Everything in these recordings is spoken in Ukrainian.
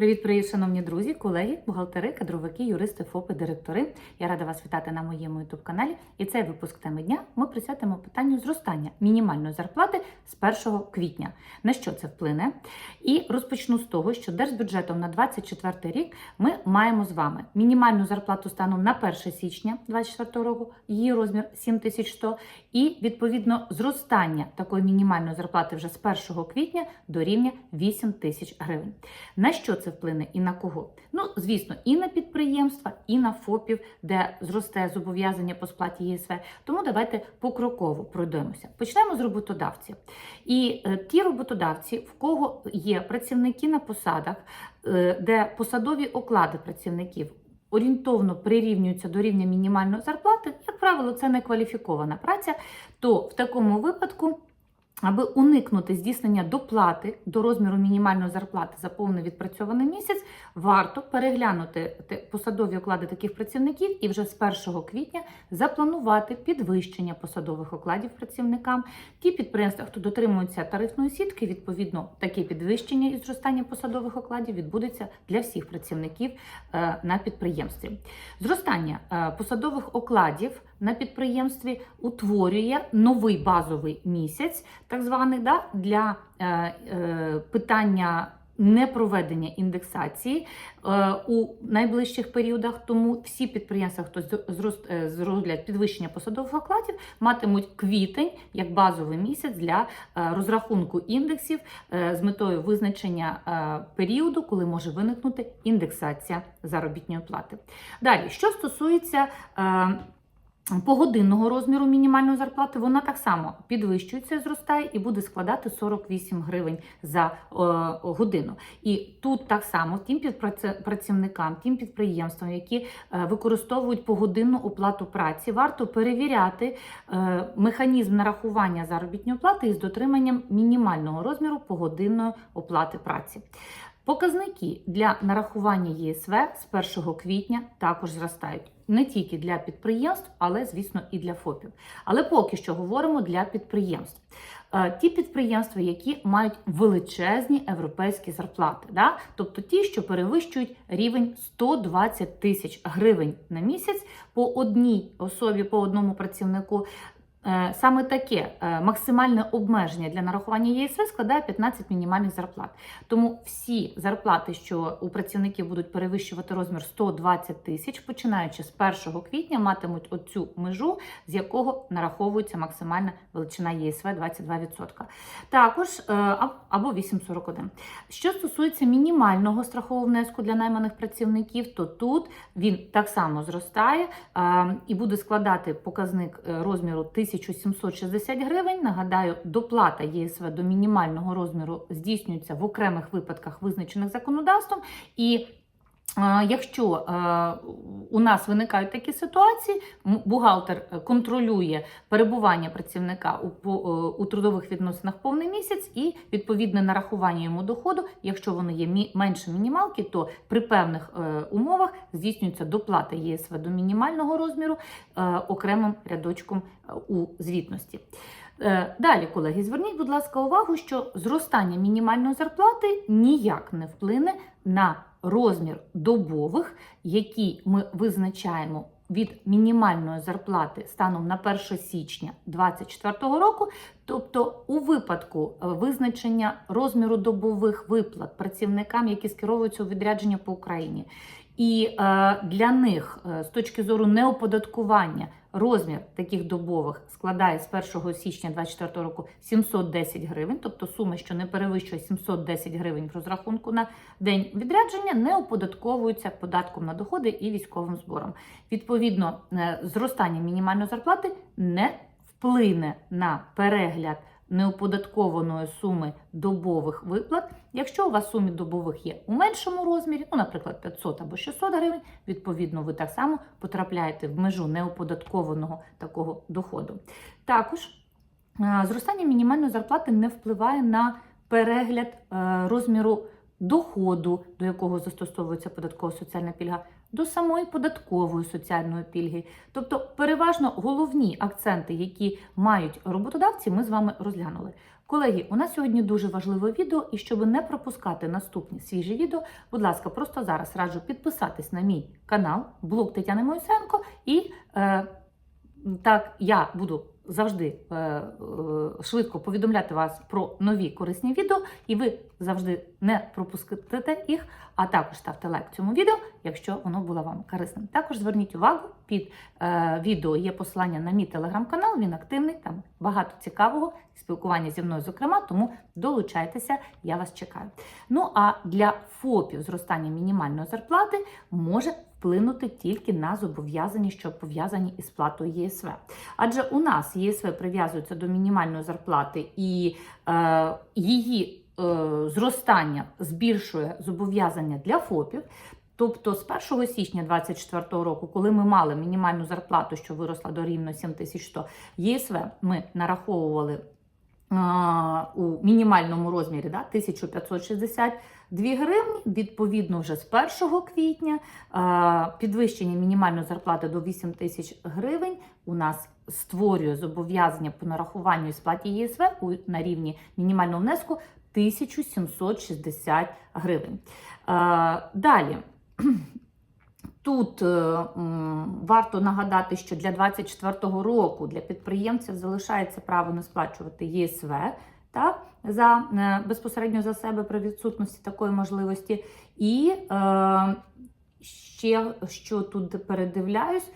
Привіт, привіт, шановні друзі, колеги, бухгалтери, кадровики, юристи, ФОПи, директори. Я рада вас вітати на моєму youtube каналі. І цей випуск теми дня ми присвятимо питанню зростання мінімальної зарплати з 1 квітня. На що це вплине? І розпочну з того, що держбюджетом на 24 рік ми маємо з вами мінімальну зарплату станом на 1 січня 2024 року, її розмір 7100, і відповідно зростання такої мінімальної зарплати вже з 1 квітня до рівня 8 тисяч гривень. На що це вплине і на кого? Ну, звісно, і на підприємства, і на ФОПів, де зросте зобов'язання по сплаті ЄСВ. Тому давайте покроково пройдемося. Почнемо з роботодавців. І е, ті роботодавці, в кого є працівники на посадах, е, де посадові оклади працівників. Орієнтовно прирівнюються до рівня мінімальної зарплати, як правило, це не кваліфікована праця, то в такому випадку Аби уникнути здійснення доплати до розміру мінімальної зарплати за повний відпрацьований місяць, варто переглянути посадові оклади таких працівників і вже з 1 квітня запланувати підвищення посадових окладів працівникам. Ті підприємства, хто дотримується тарифної сітки, відповідно таке підвищення і зростання посадових окладів відбудеться для всіх працівників е, на підприємстві. Зростання е, посадових окладів на підприємстві утворює новий базовий місяць, так званий да, для е, е, питання. Непроведення індексації е, у найближчих періодах, тому всі підприємства, хто е, зроблять підвищення посадових окладів, матимуть квітень як базовий місяць для е, розрахунку індексів з метою визначення періоду, коли може виникнути індексація заробітної плати. Далі, що стосується погодинного розміру мінімальної зарплати, вона так само підвищується, зростає і буде складати 48 гривень за е, годину. І тут так само тим працівникам, тим підприємствам, які е, використовують погодинну оплату праці, варто перевіряти е, механізм нарахування заробітної плати із дотриманням мінімального розміру погодинної оплати праці. Показники для нарахування ЄСВ з 1 квітня також зростають не тільки для підприємств, але звісно і для ФОПів. Але поки що говоримо для підприємств. Е, Ті підприємства, які мають величезні європейські зарплати, да? тобто ті, що перевищують рівень 120 тисяч гривень на місяць по одній особі, по одному працівнику. Е, Саме таке е, максимальне обмеження для нарахування ЄСВ складає 15 мінімальних зарплат. Тому всі зарплати, що у працівників будуть перевищувати розмір 120 тисяч, починаючи з 1 квітня, матимуть оцю межу, з якого нараховується максимальна величина ЄСВ 22%. Також е, або 8,41. Що стосується мінімального страхового внеску для найманих працівників, то тут він так само зростає і буде складати показник розміру 1760 гривень. Нагадаю, доплата ЄСВ до мінімального розміру здійснюється в окремих випадках, визначених законодавством. І Якщо е, у нас виникають такі ситуації, бухгалтер е, контролює перебування працівника у, е, трудових відносинах повний місяць і відповідне нарахування йому доходу, якщо вони є менше мінімалки, то при певних е, умовах здійснюється доплата ЄСВ до мінімального розміру е, окремим рядочком е, у звітності. Е, Далі, колеги, зверніть, будь ласка, увагу, що зростання мінімальної зарплати ніяк не вплине на розмір добових, які ми визначаємо від мінімальної зарплати станом на 1 січня 2024 року. Тобто, у випадку е, визначення розміру добових виплат працівникам, які скеровуються у відрядження по Україні, і е, для них е, з точки зору неоподаткування розмір таких добових складає з 1 січня 2024 року 710 гривень, тобто сума, що не перевищує 710 гривень в розрахунку на день відрядження, не оподатковуються податком на доходи і військовим збором. Відповідно, е, зростання мінімальної зарплати не вплине на перегляд неоподаткованої суми добових виплат. Якщо у вас сумі добових є у меншому розмірі, ну, наприклад, 500 або 600 гривень, відповідно, ви так само потрапляєте в межу неоподаткованого такого доходу. Також е, зростання мінімальної зарплати не впливає на перегляд е, розміру доходу, до якого застосовується податкова соціальна пільга, до самої податкової соціальної пільги. Тобто, переважно головні акценти, які мають роботодавці, ми з вами розглянули. Колеги, у нас сьогодні дуже важливе відео, і щоб не пропускати наступні свіжі відео, будь ласка, просто зараз раджу підписатись на мій канал, блог Тетяни Моїсенко, і е, так я буду завжди е, е, швидко повідомляти вас про нові корисні відео, і ви завжди не пропускаєте їх, а також ставте лайк цьому відео, якщо воно було вам корисним. Також зверніть увагу, під е, відео є посилання на мій телеграм-канал, він активний, там багато цікавого, спілкування зі мною, зокрема, тому долучайтеся, я вас чекаю. Ну а для ФОПів зростання мінімальної зарплати може вплинути тільки на зобов'язання, що пов'язані із сплатою ЄСВ. Адже у нас ЄСВ прив'язується до мінімальної зарплати і е, її зростання збільшує зобов'язання для ФОПів. Тобто з 1 січня 2024 року, коли ми мали мінімальну зарплату, що виросла до рівно 7100, ЄСВ ми нараховували а, у мінімальному розмірі да, 1562 гривні. Відповідно, вже з 1 квітня а, підвищення мінімальної зарплати до 8 тисяч гривень у нас створює зобов'язання по нарахуванню і сплаті ЄСВ на рівні мінімального внеску 1760 гривень. Далі. Тут е, варто нагадати, що для 2024 року для підприємців залишається право не сплачувати ЄСВ так, за, е, безпосередньо за себе при відсутності такої можливості. І е, ще що тут передивляюсь, е,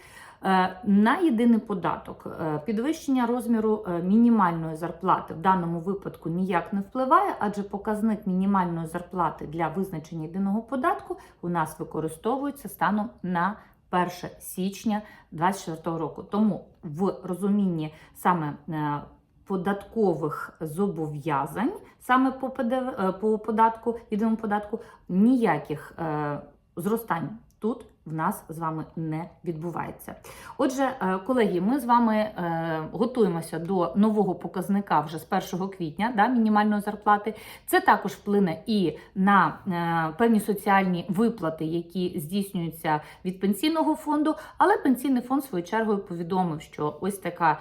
на єдиний податок е, підвищення розміру е, мінімальної зарплати в даному випадку ніяк не впливає, адже показник мінімальної зарплати для визначення єдиного податку у нас використовується станом на 1 січня 2024 року. Тому в розумінні саме е, податкових зобов'язань, саме по ПДВ, е, по податку, єдиному податку, ніяких е, зростань тут в нас з вами не відбувається. Отже, е, колеги, ми з вами е, готуємося до нового показника вже з 1 квітня да, мінімальної зарплати. Це також вплине і на е, певні соціальні виплати, які здійснюються від пенсійного фонду. Але пенсійний фонд своєю чергою повідомив, що ось така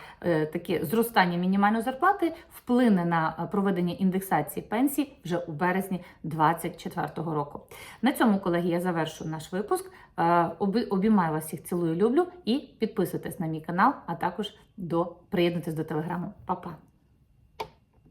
таке зростання мінімальної зарплати вплине на проведення індексації пенсій вже у березні 2024 року. На цьому, колеги, я завершую наш випуск. Обіймаю вас всіх, цілую, люблю і підписуйтесь на мій канал, а також до приєднуйтесь до телеграму. Па-па!